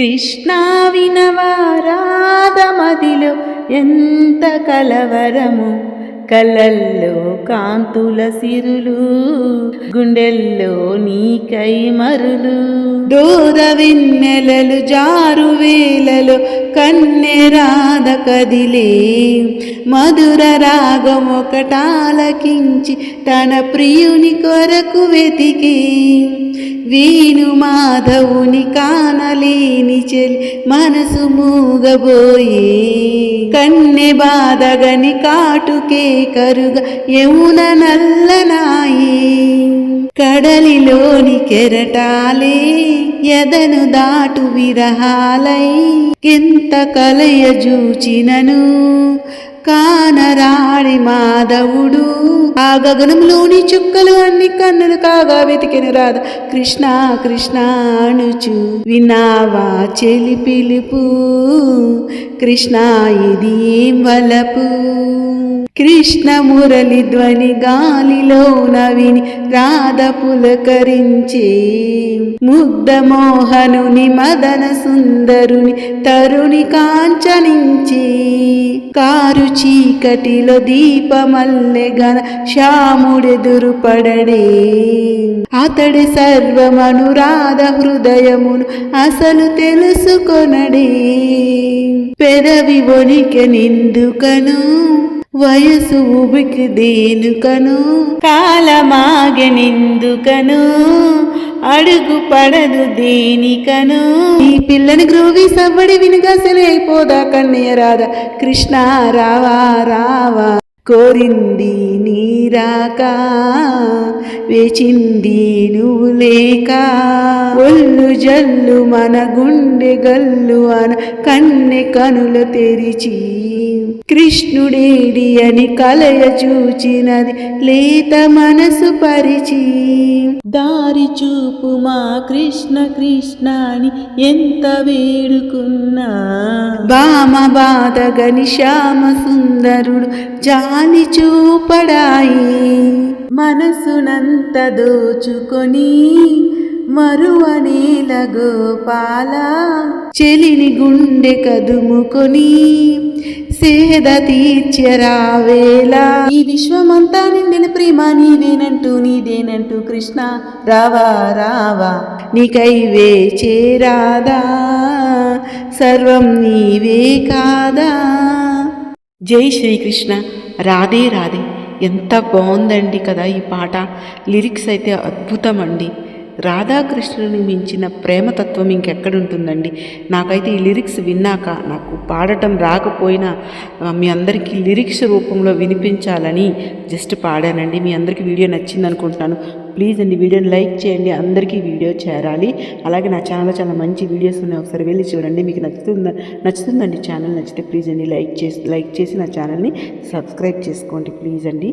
కృష్ణ వినవారాధమదిలో ఎంత కలవరము. కలల్లో కాంతుల సిరులు గుండెల్లో నీకై మరులు. దూర విన్నెలలు జారు వేలలో కన్నెరాధ కదిలే. మధుర రాగం ఒకటాలకించి తన ప్రియుని కొరకు వెతికి. వీణు మాధవుని కానలేని చెలి మనసు మూగబోయే. కన్నె బాధగని కాటుకే కరుగా యమున నల్లనాయి. కడలిలోని కెరటాలే ఎదను దాటు విరహాలై కింత కలయ జూచినను. కానరాడి మాధవుడు ఆ గగనంలోని చుక్కలు అన్ని కన్నులు కాగా వెతికిన రాధ. కృష్ణ కృష్ణ అనుచు వినావా చెలి పిలుపు. కృష్ణ ఇది వలపు? కృష్ణ మురళి ధ్వని గాలిలో నవిని రాధ పులకరించి. ముగ్ధ మోహనుని మదన సుందరుని తరుణి కాంచనించి. కారు చీకటిలో దీపమల్లె గన శ్యాముడెదురు పడడే. అతడి సర్వమనురాధ హృదయమును అసలు తెలుసుకొనడే. పెదవి వణిక నిందుకను వయసు ఉబికి దేనుకను కాలమాగెనిందుకను అడుగు పడదు దేనికను. ఈ పిల్లని గ్రోవి సవ్వడి వినుగా అయిపోదా కన్నయ్య రాధ. కృష్ణ రావా రావా. కోరింది నీరాక వేచింది నువ్వు లేక ఒళ్ళు జల్లు మన గుండె గల్లు అన కన్నె కనుల తెరిచి. కృష్ణుడేడి అని కలయ చూచినది లేత మనసు పరిచి. దారి చూపు మా కృష్ణ కృష్ణ అని ఎంత వేడుకున్నా. బామ బాధగని శ్యామ సుందరుడు దాని చూపడాయి. మనసునంత దోచుకొని మరువనేల గోపాల చెలిని గుండె కదుముకొని సేద తీర్చరావేలా ఈ విశ్వమంతా నిండిన ప్రేమ నీవేనంటూ నీదేనంటూ కృష్ణ. రావా రావా నీకై చేరాదా? సర్వం నీవే కాదా? జై శ్రీకృష్ణ. రాధే రాధే. ఎంత బాగుందండి కదా ఈ పాట. లిరిక్స్ అయితే అద్భుతం అండి రాధాకృష్ణుని మించిన ప్రేమతత్వం ఇంకెక్కడుంటుందండి? నాకైతే ఈ లిరిక్స్ విన్నాక నాకు పాడటం రాకపోయినా మీ అందరికీ లిరిక్స్ రూపంలో వినిపించాలని జస్ట్ పాడానండి. మీ అందరికీ వీడియో నచ్చింది అనుకుంటున్నాను ప్లీజ్ అండి వీడియోని లైక్ చేయండి అందరికీ వీడియో చేరాలి. అలాగే నా ఛానల్లో చాలా మంచి వీడియోస్ ఉన్నాయి ఒకసారి వెళ్ళి చూడండి. మీకు నచ్చుతుందా నచ్చుతుందండి ఛానల్ నచ్చితే ప్లీజ్ అండి లైక్ చేసి లైక్ చేసి నా ఛానల్ని సబ్స్క్రైబ్ చేసుకోండి ప్లీజ్ అండి.